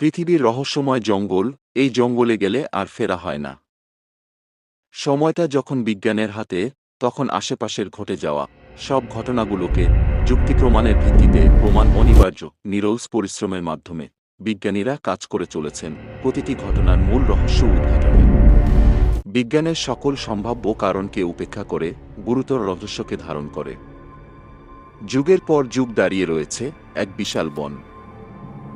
পৃথিবীর রহস্যময় জঙ্গল, এই জঙ্গলে গেলে আর ফেরা হয় না। সময়টা যখন বিজ্ঞানের হাতে, তখন আশেপাশের ঘটে যাওয়া সব ঘটনাগুলোকে যুক্তি প্রমাণের ভিত্তিতে প্রমাণ অনিবার্য, নিরলস পরিশ্রমের মাধ্যমে বিজ্ঞানীরা কাজ করে চলেছেন প্রতিটি ঘটনার মূল রহস্য উদ্ঘাটনে। বিজ্ঞানের সকল সম্ভাব্য কারণকে উপেক্ষা করে গুরুতর রহস্যকে ধারণ করে। যুগের পর যুগ দাঁড়িয়ে রয়েছে এক বিশাল বন।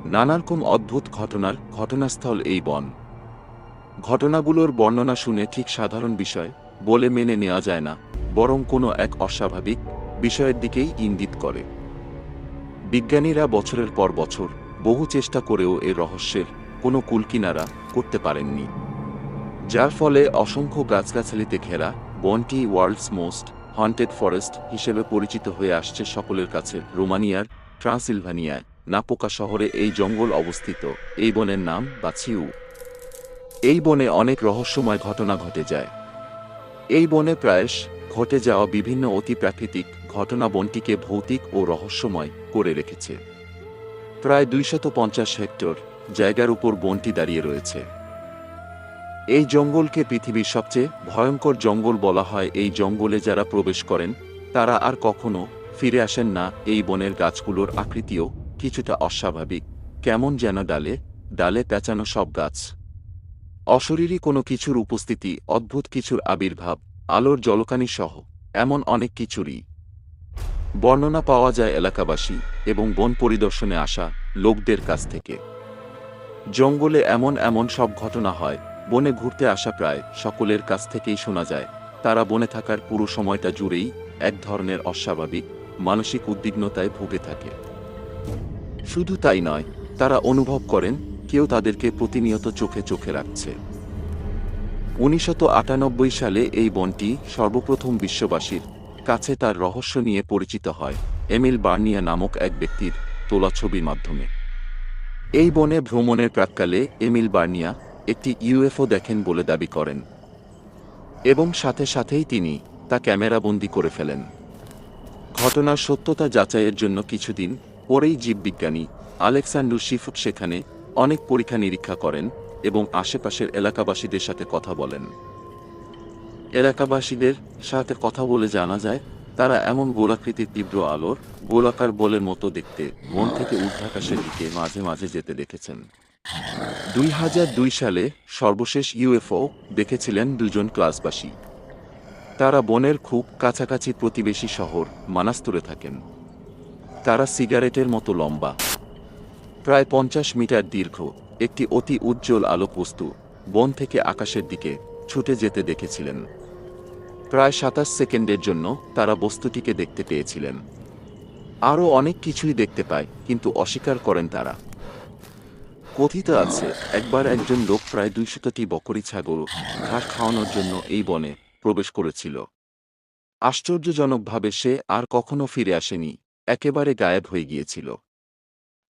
নানারকম অদ্ভুত ঘটনার ঘটনাস্থল এই বন। ঘটনাগুলোর বর্ণনা শুনে ঠিক সাধারণ বিষয় বলে মেনে নেওয়া যায় না, বরং কোনো এক অস্বাভাবিক বিষয়ের দিকেই ইঙ্গিত করে। বিজ্ঞানীরা বছরের পর বছর বহু চেষ্টা করেও এ রহস্যের কোনো কুলকিনারা করতে পারেননি, যার ফলে অসংখ্য গাছগাছালিতে ঘেরা বনটি ওয়ার্ল্ডস মোস্ট হন্টেড ফরেস্ট হিসেবে পরিচিত হয়ে আসছে সকলের কাছে রোমানিয়ার ট্রান্সিলভানিয়ায়। নাপোকা শহরে এই জঙ্গল অবস্থিত। এই বনের নাম বাছিউ এই বনে অনেক রহস্যময় ঘটনা ঘটে যায়। এই বনে প্রায়শ ঘটে যাওয়া বিভিন্ন অতিপ্রাকৃতিক ঘটনা বনটিকে ভৌতিক ও রহস্যময় করে রেখেছে। প্রায় দুইশত পঞ্চাশ হেক্টর জায়গার উপর বনটি দাঁড়িয়ে রয়েছে। এই জঙ্গলকে পৃথিবীর সবচেয়ে ভয়ঙ্কর জঙ্গল বলা হয় এই জঙ্গলে যারা প্রবেশ করেন, তারা আর কখনো ফিরে আসেন না এই বনের গাছগুলোর আকৃতিও কিছুটা অস্বাভাবিক। কেমন যেন ডালে ডালে পেঁচানো সব গাছ। অশরীরী কোনো কিছুর উপস্থিতি, অদ্ভুত কিছুর আবির্ভাব, আলোর জলকানি সহ, এমন অনেক কিছুরই। বর্ণনা পাওয়া যায় এলাকাবাসী এবং বন পরিদর্শনে আসা লোকদের কাছ থেকে। জঙ্গলে এমন এমন সব ঘটনা হয়, বনে ঘুরতে আসা প্রায় সকলের কাছ থেকেই শোনা যায়। তারা বনে থাকার পুরো সময়টা জুড়েই এক ধরনের অস্বাভাবিক, মানসিক উদ্বিগ্নতায় ভুগে থাকে। শুধু তাই নয়, তারা অনুভব করেন কেউ তাদেরকে প্রতিনিয়ত চোখে চোখে রাখছে। আটানব্বই সালে এই বনটি সর্বপ্রথম বিশ্ববাসীর কাছে তার রহস্য নিয়ে পরিচিত হয়, এমিল বার্নিয়া নামক এক ব্যক্তির তোলা ছবির মাধ্যমে। এই বনে ভ্রমণের প্রাককালে এমিল বার্নিয়া একটি ইউএফও দেখেন বলে দাবি করেন এবং সাথে সাথেই তিনি তা ক্যামেরাবন্দি করে ফেলেন। ঘটনার সত্যতা যাচাইয়ের জন্য কিছুদিন পরেই জীববিজ্ঞানী আলেকসান্ডু শিফুক সেখানে অনেক পরীক্ষা নিরীক্ষা করেন এবং আশেপাশের এলাকাবাসীদের সাথে কথা বলেন। এলাকাবাসীদের সাথে কথা বলে জানা যায়, তারা এমন গোলাকৃতির তীব্র আলোর গোলাকার বলের মতো দেখতে মন থেকে ঊর্ধ্বাকাশের দিকে মাঝে মাঝে যেতে দেখেছেন। দুই হাজার দুই সালে সর্বশেষ ইউএফও দেখেছিলেন দুজন ক্লাসবাসী। তারা বনের খুব কাছাকাছি প্রতিবেশী শহর মানাস্তুরে থাকেন। তারা সিগারেটের মতো লম্বা। প্রায় পঞ্চাশ মিটার দীর্ঘ, একটি অতি উজ্জ্বল আলোক বস্তু, বন থেকে আকাশের দিকে ছুটে যেতে দেখেছিলেন। প্রায় সাতাশ সেকেন্ডের জন্য তারা বস্তুটিকে দেখতে পেয়েছিলেন। আরও অনেক কিছুই দেখতে পায়, কিন্তু অস্বীকার করেন তারা। কথিত আছে, একবার একজন লোক প্রায় দুইশতটি বকরি ছাগল ঘাস খাওয়ানোর জন্য এই বনে প্রবেশ করেছিল। আশ্চর্যজনকভাবে সে আর কখনো ফিরে আসেনি। একেবারে গায়েব হয়ে গিয়েছিল।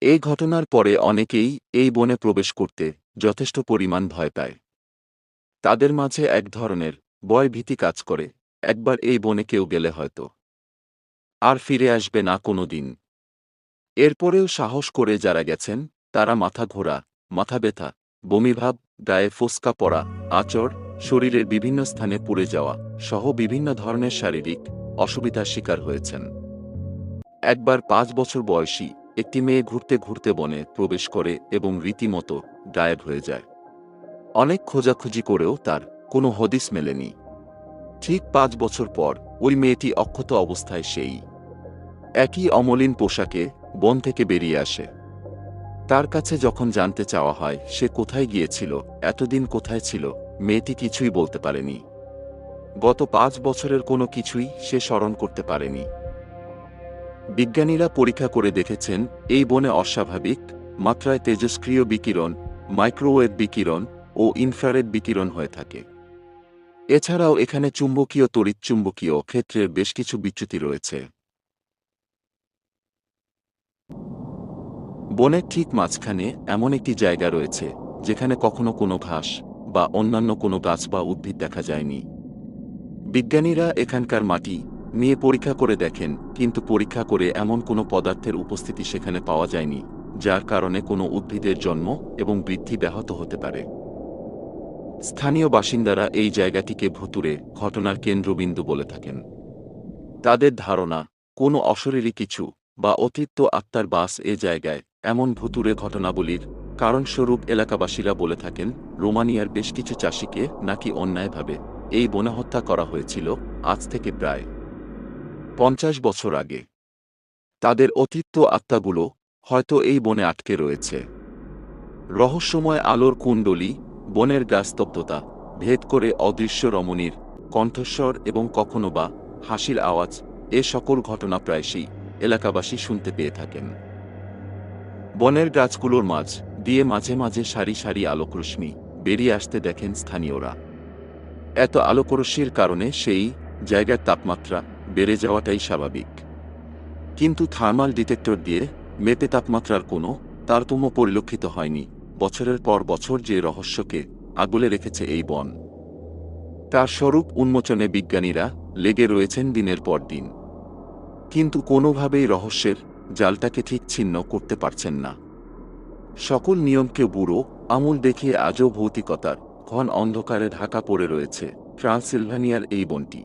এই ঘটনার পরে অনেকেই এই বনে প্রবেশ করতে যথেষ্ট পরিমাণ ভয় পায়। তাদের মাঝে এক ধরনের বয় ভীতি কাজ করে, একবার এই বনে কেউ গেলে হয়তো। আর ফিরে আসবে না কোনো দিন। এরপরেও সাহস করে যারা গেছেন, তারা মাথা ঘোরা, মাথা ব্যথা, বমিভাব, গায়ে ফোসকা পড়া আচর শরীরের বিভিন্ন স্থানে পুড়ে যাওয়া সহ বিভিন্ন ধরনের শারীরিক অসুবিধার শিকার হয়েছেন। একবার পাঁচ বছর বয়সী একটি মেয়ে ঘুরতে ঘুরতে বনে প্রবেশ করে এবং রীতিমতো গায়েব হয়ে যায়। অনেক খোঁজাখুঁজি করেও তার কোনো হদিস মেলেনি। ঠিক পাঁচ বছর পর ওই মেয়েটি অক্ষত অবস্থায় সেই একই অমলিন পোশাকে বন থেকে বেরিয়ে আসে। তার কাছে যখন জানতে চাওয়া হয় সে কোথায় গিয়েছিল, এতদিন কোথায় ছিল, মেয়েটি কিছুই বলতে পারেনি। গত পাঁচ বছরের কোনো কিছুই সে স্মরণ করতে পারেনি। বিজ্ঞানীরা পরীক্ষা করে দেখেছেন, এই বনে অস্বাভাবিক, মাত্রায় তেজস্ক্রিয় বিকিরণ, মাইক্রোওয়েভ বিকিরণ ও ইনফ্রারেড বিকিরণ হয়ে থাকে। এছাড়াও এখানে চুম্বকীয়, তড়িৎচুম্বকীয় ক্ষেত্রের বেশ কিছু বিচ্যুতি রয়েছে। বনের ঠিক মাঝখানে এমন একটি জায়গা রয়েছে, যেখানে কখনো কোনো ঘাস বা অন্যান্য কোনো গাছ বা উদ্ভিদ দেখা যায়নি। বিজ্ঞানীরা এখানকার মাটি নিয়ে পরীক্ষা করে দেখেন, কিন্তু পরীক্ষা করে এমন কোনো পদার্থের উপস্থিতি সেখানে পাওয়া যায়নি, যার কারণে কোনো উদ্ভিদের জন্ম এবং বৃদ্ধি ব্যাহত হতে পারে। স্থানীয় বাসিন্দারা এই জায়গাটিকে ভুতুরে ঘটনার কেন্দ্রবিন্দু বলে থাকেন। তাদের ধারণা, কোনো অশরীরী কিছু বা অতীত আত্মার বাস এ জায়গায় এমন ভুতুরে ঘটনাবলীর কারণস্বরূপ এলাকাবাসীরা বলে থাকেন, রোমানিয়ার বেশ কিছু চাষিকে নাকি অন্যায়ভাবে এই বনে হত্যা করা হয়েছিল আজ থেকে প্রায় পঞ্চাশ বছর আগে। তাদের অতীত আত্মাগুলো হয়তো এই বনে আটকে রয়েছে। রহস্যময় আলোর কুণ্ডলী, বনের গাস্তব্ধতা ভেদ করে অদৃশ্য রমণীর কণ্ঠস্বর এবং কখনো বা হাসির আওয়াজ, এ সকল ঘটনা প্রায়শই এলাকাবাসী শুনতে পেয়ে থাকেন। বনের গাছগুলোর মাঝ দিয়ে মাঝে মাঝে সারি সারি আলোকরশ্মি বেরিয়ে আসতে দেখেন স্থানীয়রা। এত আলোকরশ্মির কারণে সেই জায়গার তাপমাত্রা বেড়ে যাওয়াটাই স্বাভাবিক। কিন্তু থার্মাল ডিটেক্টর দিয়ে মেপে তাপমাত্রার কোনো তারতম্য পরিলক্ষিত হয়নি। বছরের পর বছর যে রহস্যকে আগলে রেখেছে এই বন। তার স্বরূপ উন্মোচনে বিজ্ঞানীরা লেগে রয়েছেন দিনের পর দিন। কিন্তু কোনোভাবেই রহস্যের জালটাকে ঠিক ছিন্ন করতে পারছেন না। সকল নিয়মকে বুড়ো, আমূল দেখিয়ে আজও ভৌতিকতার ঘন অন্ধকারে ঢাকা পড়ে রয়েছে ট্রান্সিলভানিয়ার এই বনটি।